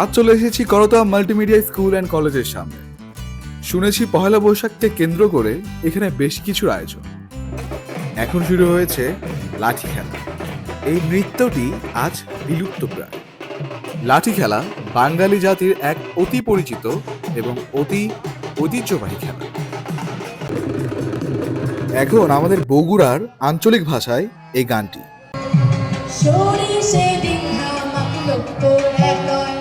আজ চলে এসেছি করতোয়া মাল্টিমিডিয়া স্কুল অ্যান্ড কলেজের সামনে। শুনেছি পহেলা বৈশাখকে কেন্দ্র করে এখানে বেশ কিছুর আয়োজন। এখন শুরু হয়েছে লাঠি খেলা। এই নৃত্যটি আজ বিলুপ্ত প্রায়। লাঠি খেলা বাঙালি জাতির এক অতি পরিচিত এবং অতি ঐতিহ্যবাহী খেলা। এখন আমাদের বগুড়ার আঞ্চলিক ভাষায় এই গানটি। নয়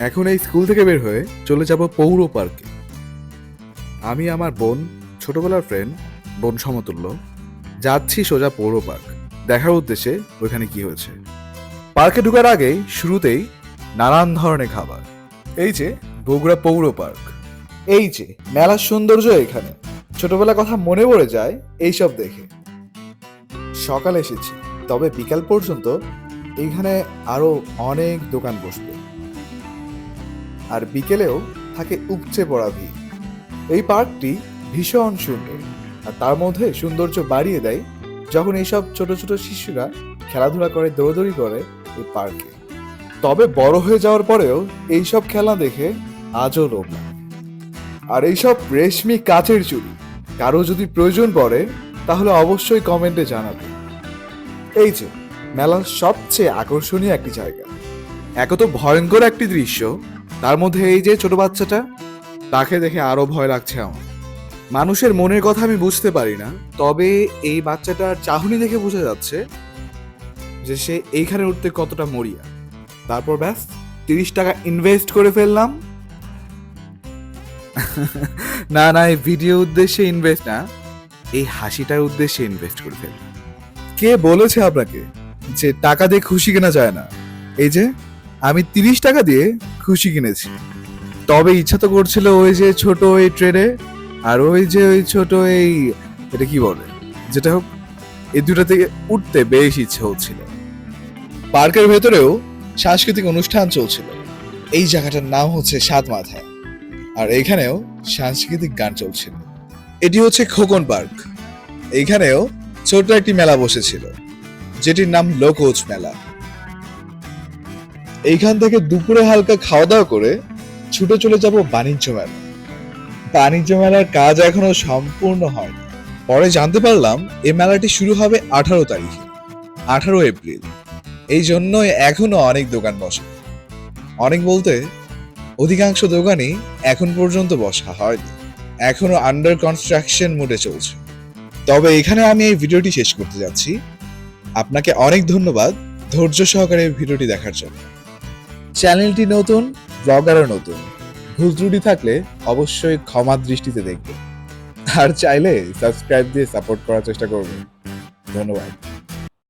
এখন এই স্কুল থেকে বের হয়ে চলে যাব পৌর পার্কে। আমি, আমার বোন, ছোটবেলার ফ্রেন্ড বোন সমতুল্য, যাচ্ছি সোজা পৌর পার্ক। দেখার উদ্দেশ্যে ওইখানে কি হয়েছে। পার্কে ঢুকার আগে শুরুতেই নানান ধরনের খাবার। এই যে বগুড়া পৌর পার্ক। এই যে মেলার সৌন্দর্য এখানে। ছোটবেলার কথা মনে পড়ে যায় এইসব দেখে। সকালে এসেছি, তবে বিকাল পর্যন্ত এইখানে আরও অনেক দোকান বসবে। আর বিকেলেও থাকে উপচে পড়া ভিড়। এই পার্কটি ভীষণ সুন্দর আর তার মধ্যে সৌন্দর্য বাড়িয়ে দেয় যখন এইসব ছোট ছোট শিশুরা খেলাধুলা করে, দৌড়দৌড়ি করে এই পার্কে। তবে বড় হয়ে যাওয়ার পরেও এইসব খেলা দেখে আজও লাগে। আর এইসব রেশমি কাচের চুড়ি কারও যদি প্রয়োজন পড়ে, তাহলে অবশ্যই কমেন্টে জানাবে। এই যে, মেলার সবচেয়ে আকর্ষণীয় একটি জায়গা। এক তো ভয়ঙ্কর একটি দৃশ্য তার মধ্যে এই যে ছোট বাচ্চাটা, তাকে দেখে আরও ভয় লাগছে আমার। মানুষের মনের কথা আমি বুঝতে পারি না, তবে এই বাচ্চাটার চাহনি দেখে বোঝা যাচ্ছে যে সে এইখানে উঠতে কতটা মরিয়া। তারপর ব্যাস, তিরিশ টাকা ইনভেস্ট করে ফেললাম। না না, এই ভিডিও উদ্দেশ্যে ইনভেস্ট না, এই হাসিটার উদ্দেশ্যে ইনভেস্ট করে ফেললাম। কে বলেছে আপনাকে যে টাকা দিয়ে খুশি কেনা যায় না? এই যে আমি তিরিশ টাকা দিয়ে খুশি কিনেছি। তবে ইচ্ছা তো করছিল ওই যে ছোট ওই ট্রেনে আর ওই যে ওই ছোট এই, এটা কি বলে? যেটা হোক, এই দুটো থেকে উঠতে বেশ ইচ্ছে হচ্ছিল। পার্কের ভেতরেও সাংস্কৃতিক অনুষ্ঠান চলছিল। এই জায়গাটার নাম হচ্ছে সাত মাথা, আর এইখানেও সাংস্কৃতিক গান চলছিল। এটি হচ্ছে খোকন পার্ক। এইখানেও ছোট একটি মেলা বসেছিল, যেটির নাম লোকোচ মেলা। এইখান থেকে দুপুরে হালকা খাওয়া দাওয়া করে ছুটে চলে যাব বাণিজ্য মেলা। বাণিজ্য মেলার কাজ এখনও সম্পূর্ণ হয়নি। পরে জানতে পারলাম এই মেলাটি শুরু হবে আঠারো তারিখে, আঠারো এপ্রিল। এই জন্যই এখনও অনেক দোকান বসে। অনেক বলতে অধিকাংশ দোকানই এখন পর্যন্ত বসা হয়নি। এখনও আন্ডার কনস্ট্রাকশন মোডে চলছে। তবে এখানে আমি এই ভিডিওটি শেষ করতে যাচ্ছি। আপনাকে অনেক ধন্যবাদ ধৈর্য সহকারে ভিডিওটি দেখার জন্য। চ্যানেলটি নতুন, ব্লগারও নতুন। ভুল ত্রুটি থাকলে অবশ্যই ক্ষমা দৃষ্টিতে দেখবেন। আর চাইলে সাবস্ক্রাইব দিয়ে সাপোর্ট করার চেষ্টা করবেন। ধন্যবাদ।